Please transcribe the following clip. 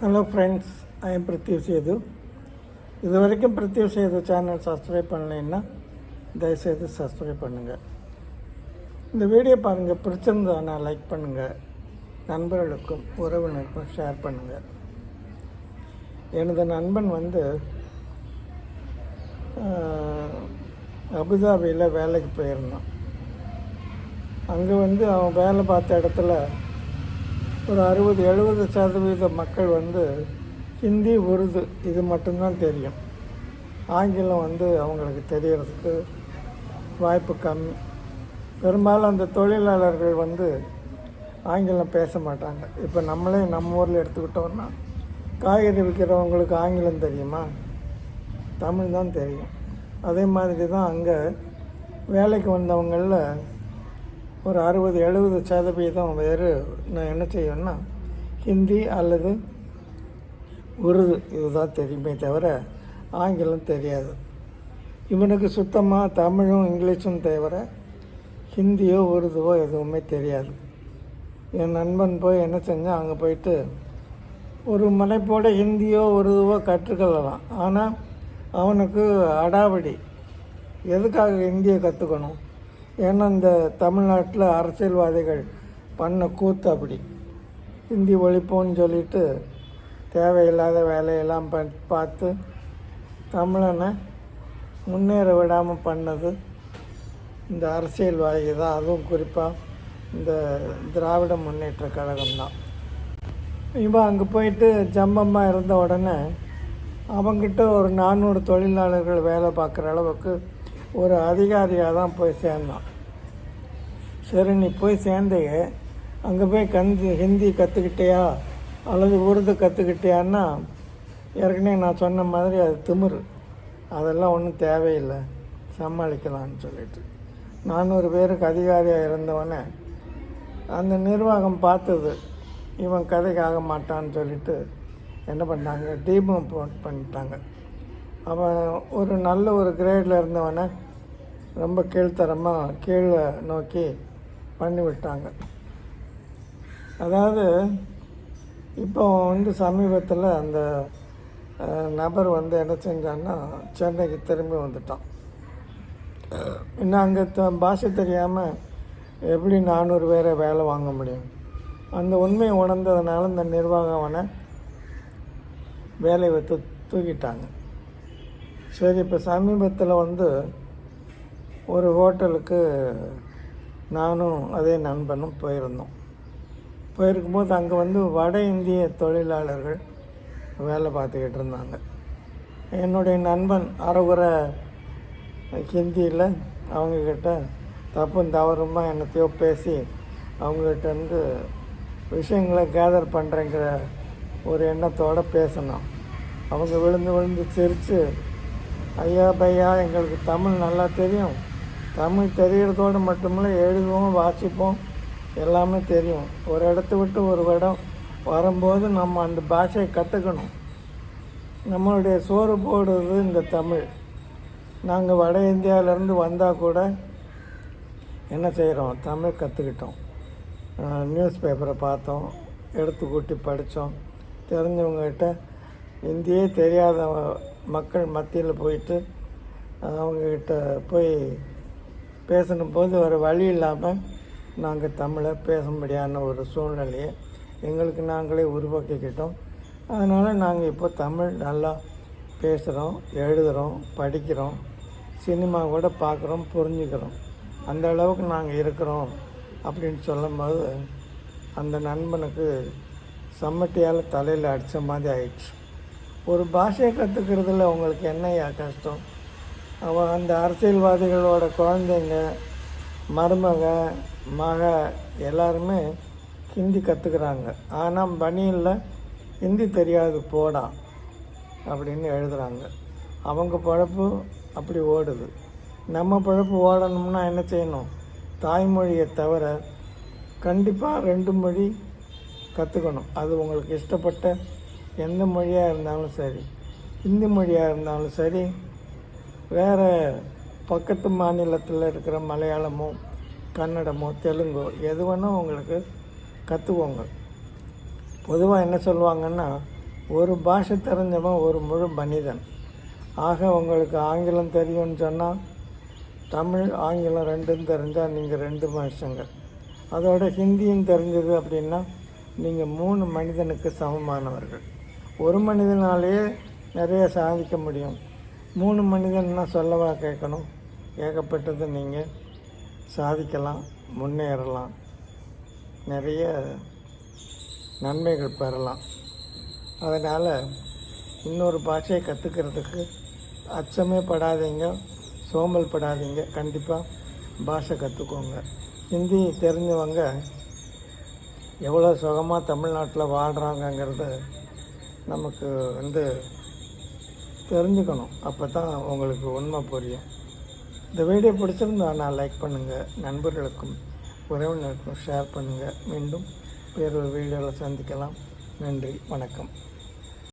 Hello friends I am Prithiv Sethu இது வரைக்கும் Prithvi Setu channel subscribe பண்ணலைன்னா தயவுசெய்து சப்ஸ்கிரைப் பண்ணுங்கள் இந்த வீடியோ பாருங்கள் பிடிச்சிருந்ததுன்னா லைக் பண்ணுங்கள் நண்பர்களுக்கும் உறவினருக்கும் ஷேர் பண்ணுங்கள் எனது நண்பன் வந்து அபுதாபியில் வேலைக்கு போயிருந்தான். அங்கே வந்து அவன் வேலை பார்த்த இடத்துல ஒரு அறுபது எழுபது சதவீத மக்கள் வந்து ஹிந்தி உருது இது மட்டும்தான் தெரியும். ஆங்கிலம் வந்து அவங்களுக்கு தெரியறதுக்கு வாய்ப்பு கம்மி. பெரும்பாலும் அந்த தொழிலாளர்கள் வந்து ஆங்கிலம் பேச மாட்டாங்க. இப்போ நம்மளே நம்ம ஊரில் எடுத்துக்கிட்டோம்னா காய்கறி விற்கிறவங்களுக்கு ஆங்கிலம் தெரியுமா? தமிழ் தான் தெரியும். அதே மாதிரி தான் அங்கே வேலைக்கு வந்தவங்களில் ஒரு அறுபது எழுபது சதவீதம் வேறு நான் என்ன செய்வேன்னா ஹிந்தி அல்லது உருது இதுதான் தெரியுமே தவிர ஆங்கிலம் தெரியாது. இவனுக்கு சுத்தமாக தமிழும் இங்கிலீஷும் தவிர ஹிந்தியோ உருதுவோ எதுவுமே தெரியாது. என் நண்பன் போய் என்ன செஞ்சால் அங்கே போயிட்டு ஒரு மலைப்போட ஹிந்தியோ உருதுவோ கற்றுக்கொள்ளலாம். ஆனால் அவனுக்கு அடாவடி. எதுக்காக ஹிந்தியை கற்றுக்கணும் ஏன்னா இந்த தமிழ்நாட்டில் அரசியல்வாதிகள் பண்ண கூத்து அப்படி. ஹிந்தி ஒழிப்போன்னு சொல்லிட்டு தேவையில்லாத வேலையெல்லாம் ப பார்த்து தமிழனை முன்னேற விடாமல் பண்ணது இந்த அரசியல்வாதி தான். அதுவும் குறிப்பாக இந்த திராவிட முன்னேற்ற கழகம் தான். இவன் அங்கே போயிட்டு ஜம்பமாக இருந்த உடனே அவங்கிட்ட ஒரு நானூறு தொழிலாளர்கள் வேலை பார்க்குற அளவுக்கு ஒரு அதிகாரியாக தான் போய் சேர்ந்தான். சரி நீ போய் சேர்ந்தையே அங்கே போய் கந்தி ஹிந்தி கற்றுக்கிட்டியா அல்லது உருது கற்றுக்கிட்டியான்னா ஏற்கனவே நான் சொன்ன மாதிரி அது திமிரு. அதெல்லாம் ஒன்றும் தேவையில்லை. சமாளிக்கலாம்னு சொல்லிட்டு. நானூறு பேருக்கு அதிகாரியாக இருந்தவனே அந்த நிர்வாகம் பார்த்தது. இவன் கதைக்கு ஆக மாட்டான்னு சொல்லிட்டு என்ன பண்ணாங்க? டீமும் போட் பண்ணிட்டாங்க. அவன் ஒரு நல்ல ஒரு கிரேடில் இருந்தவனை ரொம்ப கீழ்த்தரமாக கீழே நோக்கி பண்ணிவிட்டாங்க. அதாவது இப்போ வந்து சமீபத்தில் அந்த நபர் வந்து என்ன செஞ்சான்னா சென்னைக்கு திரும்பி வந்துட்டான். இன்னும் அங்கே த பாஷை தெரியாமல் எப்படி நானூறு பேரை வேலை வாங்க முடியும்? அந்த உண்மையை உணர்ந்ததுனால இந்த நிர்வாகம் அவனை வேலையை வைத்து தூக்கிட்டாங்க. சரி இப்போ சமீபத்தில் வந்து ஒரு ஹோட்டலுக்கு நானும் அதே நண்பனும் போயிருந்தோம். போயிருக்கும்போது அங்கே வந்து வட இந்திய தொழிலாளர்கள் வேலை பார்த்துக்கிட்டு இருந்தாங்க. என்னுடைய நண்பன் அறகுறை ஹிந்தியில் அவங்கக்கிட்ட தப்பும் தவறுமா என்னத்தையோ பேசி அவங்ககிட்ட இருந்து விஷயங்களை கேதர் பண்ணுறேங்கிற ஒரு எண்ணத்தோடு பேசினோம். அவங்க விழுந்து விழுந்து சிரித்து ஐயா பையா எங்களுக்கு தமிழ் நல்லா தெரியும். தமிழ் தெரிகிறதோடு மட்டுமில்ல எழுதுவோம் வாசிப்போம். எல்லாமே தெரியும். ஒரு இடத்த விட்டு ஒரு இடம் வரும்போது நம்ம அந்த பாஷையை கற்றுக்கணும் நம்மளுடைய சோறு போடுறது இந்த தமிழ். நாங்கள் வட இந்தியாவிலேருந்து வந்தால் கூட என்ன செய்கிறோம் தமிழ் கற்றுக்கிட்டோம் நியூஸ் பேப்பரை பார்த்தோம். எடுத்து கூட்டி படித்தோம். தெரிஞ்சவங்ககிட்ட இந்தியே தெரியாத மக்கள் மத்தியில் போயிட்டு அவங்கக்கிட்ட போய் பேசணும்போது ஒரு வழி இல்லாமல் நாங்கள் தமிழை பேசும்படியான ஒரு சூழ்நிலையை எங்களுக்கு நாங்களே உருவாக்கிக்கிட்டோம். அதனால் நாங்கள் இப்போ தமிழ் நல்லா பேசுகிறோம் எழுதுகிறோம் படிக்கிறோம் சினிமா கூட பார்க்குறோம் புரிஞ்சுக்கிறோம். அந்த அளவுக்கு நாங்கள் இருக்கிறோம் அப்படின்னு சொல்லும்போது அந்த நண்பனுக்கு சம்மட்டியால் தலையில் அடித்த மாதிரி ஆயிடுச்சு. ஒரு பாஷையை கற்றுக்கிறதுல உங்களுக்கு என்னையா கஷ்டம்? அவன் அந்த அரசியல்வாதிகளோட குழந்தைங்க மருமக மக எல்லாருமே ஹிந்தி கற்றுக்குறாங்க ஆனால் பனியில் ஹிந்தி தெரியாது போடா அப்படின்னு எழுதுகிறாங்க அவங்க பழப்பு அப்படி ஓடுது. நம்ம பழப்பு ஓடணும்னா என்ன செய்யணும்? தாய்மொழியை தவிர கண்டிப்பாக ரெண்டு மொழி கற்றுக்கணும் அது உங்களுக்கு இஷ்டப்பட்ட எந்த மொழியாக இருந்தாலும் சரி ஹிந்தி மொழியாக இருந்தாலும் சரி வேறு பக்கத்து மாநிலத்தில் இருக்கிற மலையாளமோ கன்னடமோ தெலுங்கோ எது வேணால் உங்களுக்கு கற்றுக்கோங்க பொதுவாக என்ன சொல்லுவாங்கன்னா ஒரு பாஷை தெரிஞ்சவன் ஒரு முழு மனிதன். ஆக உங்களுக்கு ஆங்கிலம் தெரியும்னு சொன்னால் தமிழ் ஆங்கிலம் ரெண்டும் தெரிஞ்சால் நீங்கள் ரெண்டு மனுஷங்க. அதோட ஹிந்தியும் தெரிஞ்சது அப்படின்னா நீங்கள் மூணு மனிதனுக்கு சமமானவர்கள். ஒரு மனிதனாலேயே நிறைய சாதிக்க முடியும். மூணு மனிதன்னா சொல்லவா கேட்கணும்? ஏகப்பட்டது நீங்கள் சாதிக்கலாம் முன்னேறலாம். நிறைய நன்மைகள் பெறலாம். அதனால் இன்னொரு பாஷையை கற்றுக்கிறதுக்கு அச்சமே படாதீங்க சோம்பல் படாதீங்க. கண்டிப்பாக பாஷை கற்றுக்கோங்க ஹிந்தி தெரிஞ்சவங்க எவ்வளோ சுகமாக தமிழ்நாட்டில் வாழ்கிறாங்கங்கிறத நமக்கு வந்து தெரிஞ்சுக்கணும். அப்போ தான் உங்களுக்கு உண்மை புரியும். இந்த வீடியோ பிடிச்சிருந்தா நான் லைக் பண்ணுங்கள் நண்பர்களுக்கும் உறவினருக்கும் ஷேர் பண்ணுங்கள் மீண்டும் வேறொரு வீடியோவில் சந்திக்கலாம். நன்றி. வணக்கம்.